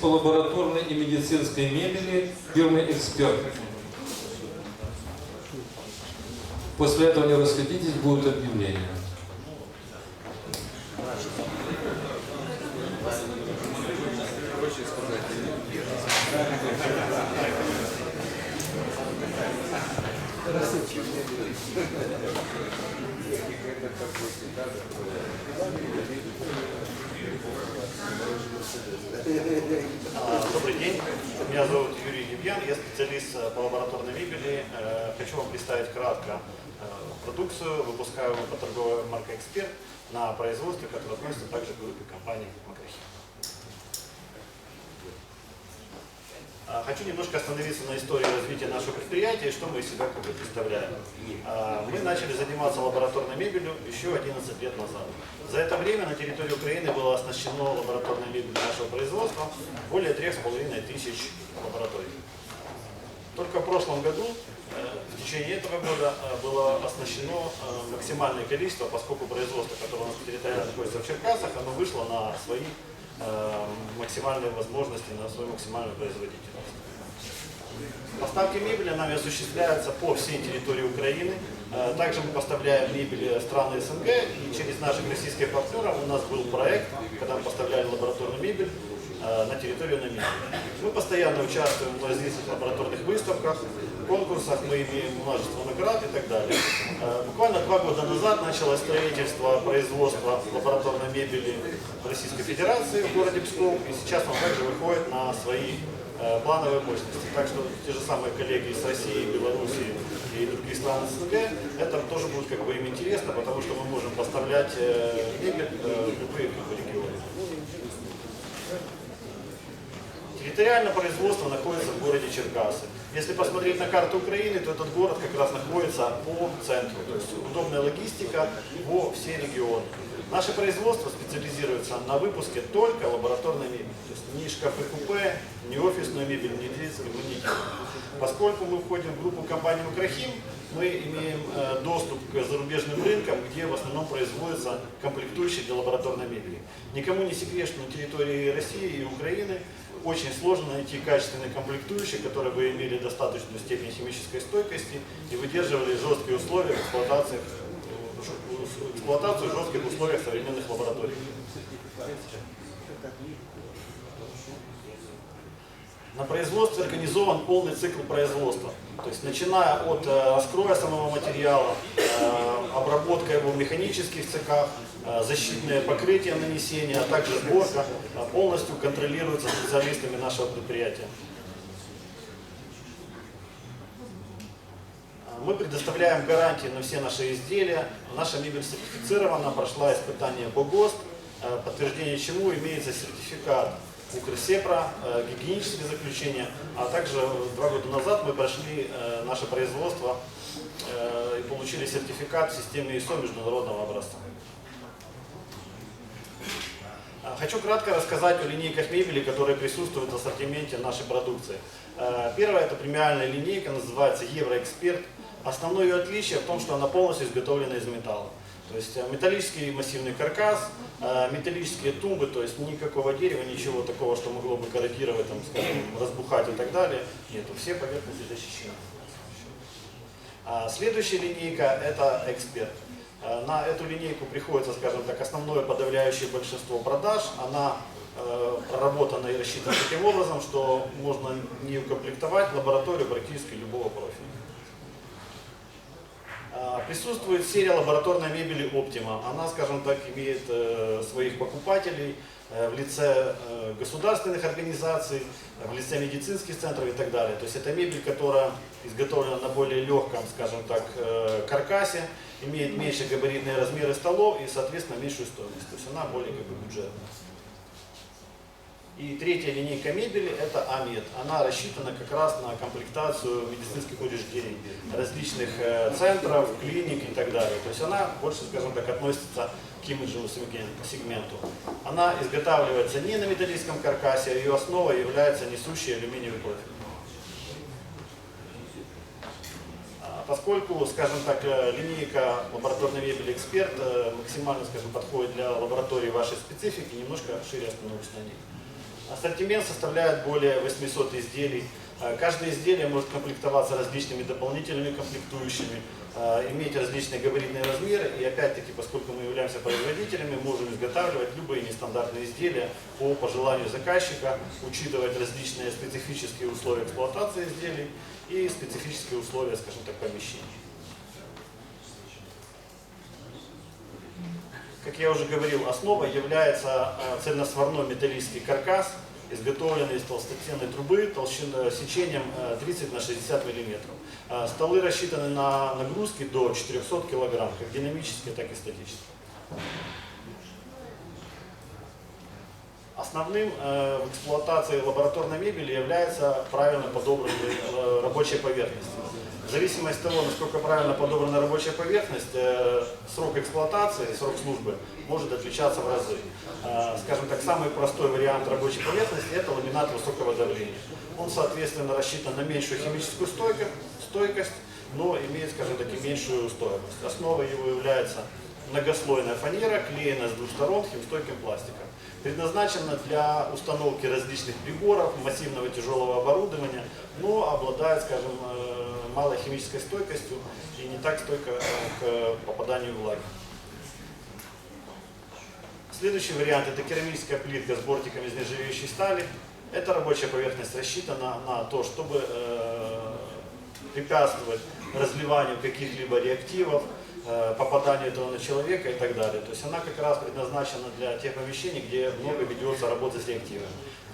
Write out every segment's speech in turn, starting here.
по лабораторной и медицинской мебели фирмы «Эксперт». После этого не расходитесь, будут объявления. А, Добрый день, меня зовут Юрий Демьян, я специалист э, по лабораторной мебели. Э, Хочу вам представить кратко э, продукцию, выпускаемую по торговой маркой «Эксперт» на производстве, которое относится также к группе компаний «Макрохим». Хочу немножко остановиться на истории развития нашего предприятия и что мы из себя как бы представляем. А, Мы начали заниматься лабораторной мебелью еще 11 лет назад. За это время на территории Украины было оснащено лабораторной мебелью нашего производства более 3,5 тысяч лабораторий. Только в прошлом году, э, в течение этого года, э, было оснащено э, максимальное количество, поскольку производство, которое у нас территориально находится в Черкасах, оно вышло на свои максимальные возможности, на свою максимальную производительность. Поставки мебели нами осуществляются по всей территории Украины. Э, Также мы поставляем мебель страны СНГ. И через наших российских партнеров у нас был проект, когда мы поставляли лабораторную мебель э, на территорию Намибии. Постоянно участвуем в различных лабораторных выставках, конкурсах, мы имеем множество наград и так далее. Э, Буквально два года назад началось строительство производства лабораторной мебели в Российской Федерации в городе Псков. И сейчас он также выходит на свои э, плановые мощности. Так что те же самые коллеги из России, Белоруссии и других стран СНГ, это тоже будет как бы им интересно, потому что мы можем поставлять э, мебель в любые как бы, регионы. Территориально производство находится в городе Черкасы. Если посмотреть на карту Украины, то этот город как раз находится по центру. То есть удобная логистика во все регионы. Наше производство специализируется на выпуске только лабораторной мебели. То есть ни шкафы купе, ни офисную мебель, ни мы не делаем. Поскольку мы входим в группу компании «Макрохим», мы имеем э, доступ к зарубежным рынкам, где в основном производятся комплектующие для лабораторной мебели. Никому не секрет, что на территории России и Украины очень сложно найти качественные комплектующие, которые бы имели достаточную степень химической стойкости и выдерживали жесткие условия эксплуатации, эксплуатацию в жестких условиях современных лабораторий. На производстве организован полный цикл производства. То есть начиная от э, раскроя самого материала, э, обработка его в механических цехах, э, защитное покрытие нанесения, а также сборка полностью контролируется специалистами нашего предприятия. Мы предоставляем гарантии на все наши изделия. Наша мебель сертифицирована, прошла испытание по ГОСТ, э, подтверждение чему имеется сертификат Укрсепра, э, гигиенические заключения, а также два года назад мы прошли э, наше производство э, и получили сертификат в системе ISO международного образца. Хочу кратко рассказать о линейках мебели, которые присутствуют в ассортименте нашей продукции. Э, Первая это премиальная линейка, называется Евроэксперт. Основное ее отличие в том, что она полностью изготовлена из металла. То есть э, металлический массивный каркас, э, металлические тумбы, то есть никакого дерева, ничего такого, что могло бы корродировать, там, скажем, разбухать и так далее. Нету, все поверхности защищены. А Следующая линейка – это эксперт. Э, На эту линейку приходится, скажем так, основное подавляющее большинство продаж. Она проработана и рассчитана таким образом, что можно не укомплектовать лабораторию практически любого профиля. А, Присутствует серия лабораторной мебели Optima. Она, скажем так, имеет э, своих покупателей э, в лице э, государственных организаций, в лице медицинских центров и так далее. То есть это мебель, которая изготовлена на более легком, скажем так, каркасе, имеет меньше габаритные размеры столов и, соответственно, меньшую стоимость. То есть она более как бы бюджетная. И третья линейка мебели – это АМЕД. Она рассчитана как раз на комплектацию медицинских учреждений, различных э, центров, клиник и так далее. То есть она больше, скажем так, относится к имиджевому сегмен- сегменту. Она изготавливается не на металлическом каркасе, а ее основой является несущий алюминиевый профиль. Поскольку, скажем так, э, линейка лабораторной мебели «Эксперт» э, максимально, скажем, подходит для лаборатории вашей специфики, немножко шире остановлюсь на ней. Ассортимент составляет более 800 изделий. Э, Каждое изделие может комплектоваться различными дополнительными комплектующими, э, иметь различные габаритные размеры. И опять-таки, поскольку мы являемся производителями, можем изготавливать любые нестандартные изделия по пожеланию заказчика, учитывать различные специфические условия эксплуатации изделий и специфические условия, скажем так, помещения. Как я уже говорил, основой является э, цельносварной металлический каркас, изготовленный из толстостенной трубы сечением э, 30 на 60 миллиметров. Э, Столы рассчитаны на нагрузки до 400 килограмм, как динамические, так и статические. Основным э, в эксплуатации лабораторной мебели является правильно подобранные э, рабочие поверхности. В зависимости от того, насколько правильно подобрана рабочая поверхность, э, срок эксплуатации, срок службы может отличаться в разы. Э, скажем так, самый простой вариант рабочей поверхности – это ламинат высокого давления. Он, соответственно, рассчитан на меньшую химическую стойко- стойкость, но имеет, скажем так, и меньшую стоимость. Основой его является многослойная фанера, клеенная с двух сторон химстойким пластиком. Предназначена для установки различных приборов, массивного тяжелого оборудования, но обладает, скажем, э, малой химической стойкостью и не так стойко э, к попаданию влаги. Следующий вариант это керамическая плитка с бортиками из нержавеющей стали. Эта рабочая поверхность рассчитана на то, чтобы э, препятствовать разливанию каких-либо реактивов, э, попаданию этого на человека и так далее. То есть она как раз предназначена для тех помещений, где много ведется работы с реактивами.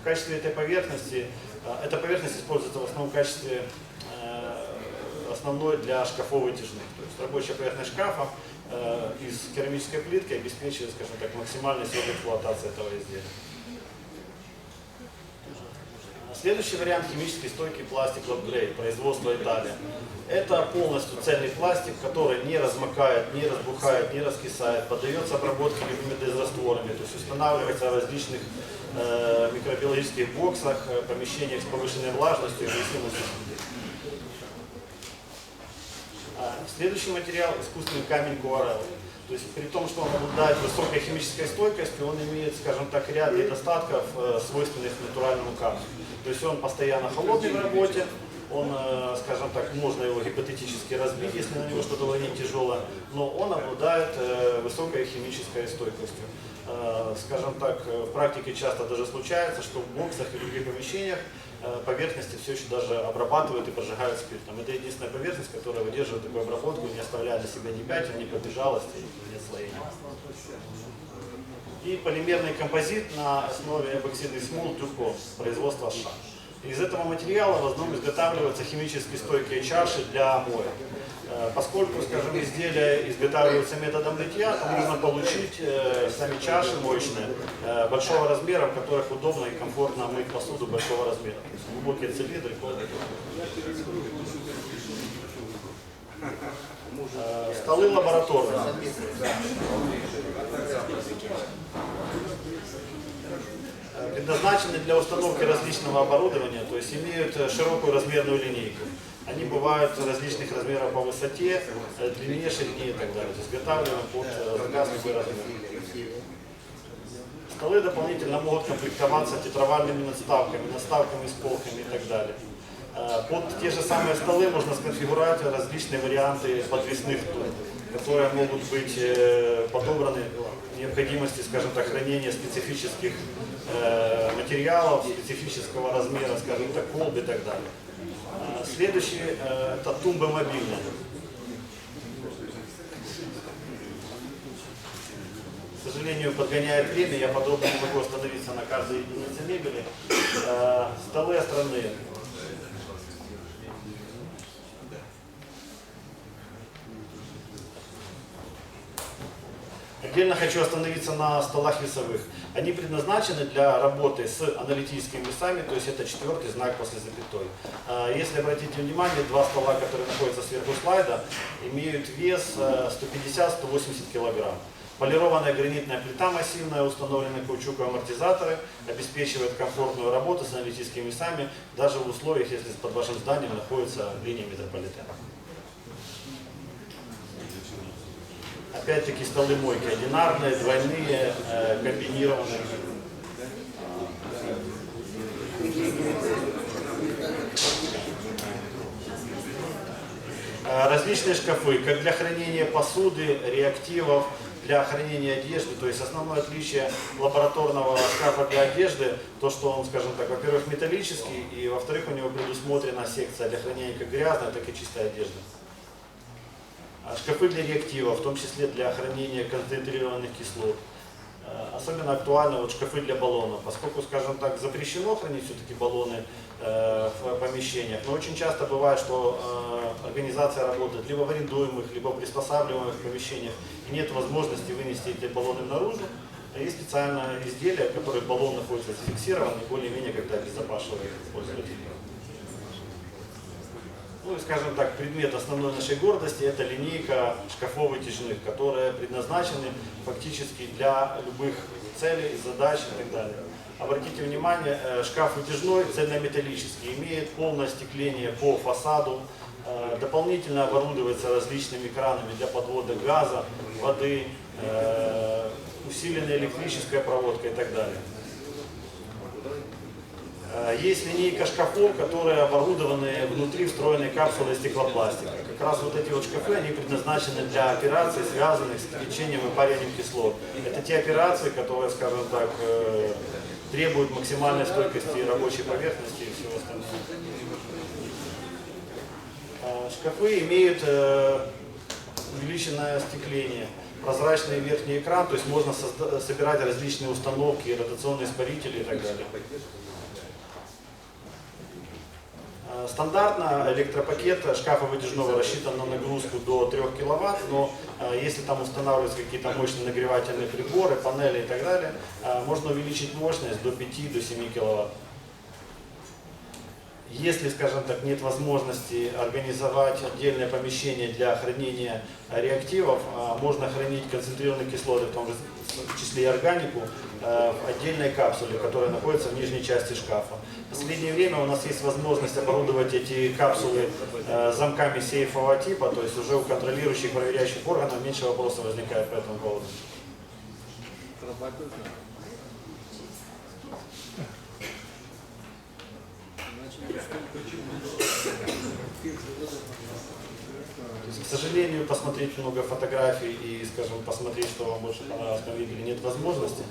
В качестве этой поверхности, э, эта поверхность используется в основном в качестве э, основной для шкафов вытяжных. То есть рабочая поверхность шкафа из керамической плитки обеспечивает, скажем так, максимальный срок эксплуатации этого изделия. Следующий вариант химически стойкий пластик LabGrade, производство Италия. Это полностью цельный пластик, который не размокает, не разбухает, не раскисает, поддается обработке любыми дезрастворами, то есть устанавливается в различных э, микробиологических боксах, э, помещениях с повышенной влажностью и агрессивностью. А, Следующий материал – искусственный камень гуареллы. То есть при том, что он обладает высокой химической стойкостью, он имеет, скажем так, ряд недостатков, э, свойственных натуральному камню. То есть он постоянно холодный в работе, он, э, скажем так, можно его гипотетически разбить, если на него что-то ловить тяжелое, но он обладает э, высокой химической стойкостью. Скажем так, в практике часто даже случается, что в боксах и других помещениях поверхности все еще даже обрабатывают и прожигают спиртом. Это единственная поверхность, которая выдерживает такую обработку, не оставляя на себя ни пятен, ни побежалости, ни отслоения. И полимерный композит на основе эпоксидных смол Дюко, производства США. Из этого материала в основном изготавливаются химически стойкие чаши для моек. Э, Поскольку, скажем, изделия изготавливаются методом литья, то нужно получить э, сами чаши моечные э, большого размера, в которых удобно и комфортно мыть посуду большого размера. То есть глубокие цилиндры. Столы лабораторные. Предназначены для установки различного оборудования, то есть имеют широкую размерную линейку. Они бывают различных размеров по высоте, э, длине, ширине и так далее. Изготавливаем под заказ любой размер. Столы дополнительно могут комплектоваться тетравальными надставками, надставками с полками и так далее. Э, Под те же самые столы можно сконфигурировать различные варианты подвесных тур, которые могут быть э, подобраны необходимости, скажем так, хранения специфических материалов, специфического размера, скажем так, колб и так далее. Следующий э, это тумбы мобильные. К сожалению, подгоняет время, я подробно не могу остановиться на каждой единице мебели. Э, Столы островные. Отдельно хочу остановиться на столах весовых. Они предназначены для работы с аналитическими весами, то есть это четвертый знак после запятой. А, Если обратите внимание, два стола, которые находятся сверху слайда, имеют вес э, 150-180 килограмм. Полированная гранитная плита массивная, установлены каучуковые амортизаторы, обеспечивает комфортную работу с аналитическими весами, даже в условиях, если под вашим зданием находится линия метрополитена. Опять-таки столы мойки одинарные, двойные, э, комбинированные. Э, различные шкафы, как для хранения посуды, реактивов, для хранения одежды. То есть основное отличие лабораторного шкафа для одежды, то что он, скажем так, во-первых, металлический, и во-вторых, у него предусмотрена секция для хранения как грязной, так и чистой одежды. А Шкафы для реактива, в том числе для хранения концентрированных кислот. Э, Особенно актуальны вот шкафы для баллонов, поскольку, скажем так, запрещено хранить все-таки баллоны э, в помещениях, но очень часто бывает, что э, организация работает либо в арендуемых, либо в приспосабливаемых помещениях, и нет возможности вынести эти баллоны наружу. И специальное изделие, которое баллон находится зафиксирован более-менее когда обезопасивает пользователя. Ну скажем так, предмет основной нашей гордости – это линейка шкафов вытяжных, которые предназначены фактически для любых целей, задач и так далее. Обратите внимание, э, шкаф вытяжной, цельнометаллический, имеет полное остекление по фасаду, э, дополнительно оборудуется различными кранами для подвода газа, воды, э, усиленная электрическая проводка и так далее. Э, Есть линейка шкафов, которые оборудованы внутри встроенной капсулой стеклопластика. Как раз вот эти вот шкафы, они предназначены для операций, связанных с лечением парением кислот. Это те операции, которые, скажем так, э, требуют максимальной стойкости рабочей поверхности и всего остального. Э, Шкафы имеют увеличенное остекление, прозрачный верхний экран, то есть можно собирать различные установки, ротационные испарители и так далее. Стандартно электропакет шкафа выдвижного рассчитан на нагрузку до 3 кВт, но э, если там устанавливаются какие-то мощные нагревательные приборы, панели и так далее, э, можно увеличить мощность до 5 до 7 кВт. Если, скажем так, нет возможности организовать отдельное помещение для хранения реактивов, а, можно хранить концентрированные кислоты, в том числе и органику, в отдельной капсуле, которая находится в нижней части шкафа. Последнее время у нас есть возможность оборудовать эти капсулы э, замками сейфового типа, то есть уже у контролирующих, проверяющих органов меньше вопросов возникает по этому поводу. К сожалению, посмотреть много фотографий и, скажем, посмотреть, что вам больше понравилось на нет возможности.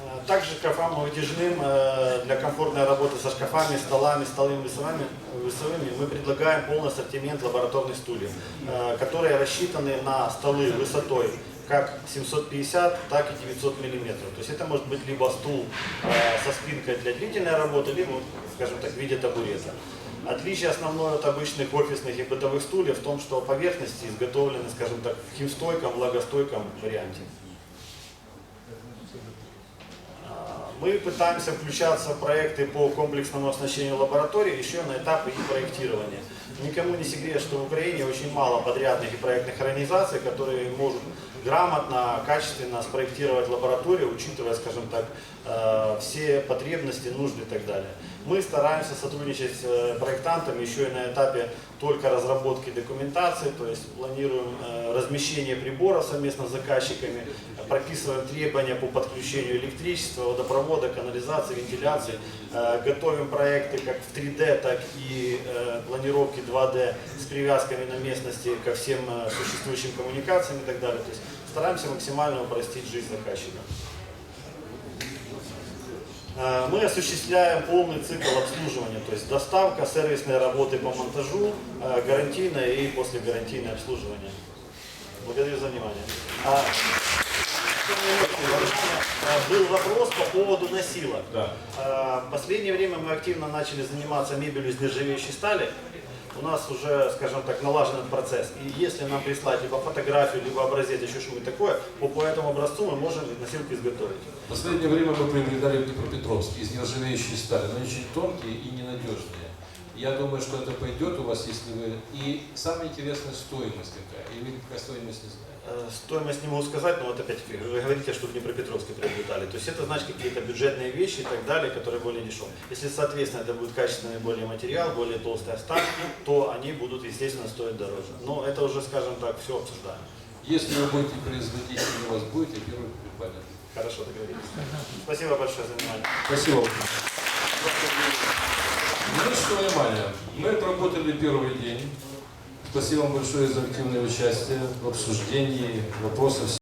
Э, Также шкафам вытяжным для комфортной работы со шкафами, столами, столовыми весовыми, весовыми мы предлагаем полный ассортимент лабораторных стульев, э, которые рассчитаны на столы высотой как 750, так и 900 миллиметров. То есть это может быть либо стул э, со спинкой для длительной работы, либо, скажем так, в виде табурета. Отличие основное от обычных офисных и бытовых стульев в том, что поверхности изготовлены, скажем так, в химстойком, влагостойком варианте. Мы пытаемся включаться в проекты по комплексному оснащению лаборатории еще на этапе их проектирования. Никому не секрет, что в Украине очень мало подрядных и проектных организаций, которые могут грамотно, качественно спроектировать лабораторию, учитывая, скажем так, э, все потребности, нужды и так далее. Мы стараемся сотрудничать с э, проектантами еще и на этапе только разработки документации, то есть планируем э, размещение приборов совместно с заказчиками, прописываем требования по подключению электричества, водопровода, канализации, вентиляции, готовим проекты как в 3D, так и планировки 2D с привязками на местности ко всем существующим коммуникациям и так далее. То есть стараемся максимально упростить жизнь заказчика. Э, Мы осуществляем полный цикл обслуживания, то есть доставка, сервисные работы по монтажу, э, гарантийное и послегарантийное обслуживание. Благодарю за внимание. А, э, Был вопрос по поводу носилок. Да. В последнее время мы активно начали заниматься мебелью из нержавеющей стали. У нас уже, скажем так, налажен этот процесс. И если нам прислать либо фотографию, либо образец, еще что-нибудь такое, по, по этому образцу мы можем носилки изготовить. В последнее время мы приобретали в из нержавеющей стали, но очень тонкие и ненадежные. Я думаю, что это пойдет у вас, если вы... И самое интересное, стоимость какая. И вы какая стоимость не знаете. Э, Стоимость не могу сказать, но вот опять-таки вы говорите, что в Днепропетровске приобретали. То есть это значит какие-то бюджетные вещи и так далее, которые более дешевые. Если, соответственно, это будет качественный более материал, более толстая сталь, то они будут, естественно, стоить дороже. Но это уже, скажем так, все обсуждаем. Если вы будете производить, и у вас будет, я первый прибавлю. Хорошо, договорились. Спасибо большое за внимание. Спасибо. Минуточку внимания. Мы отработали первый день. Спасибо вам большое за активное участие в обсуждении вопросов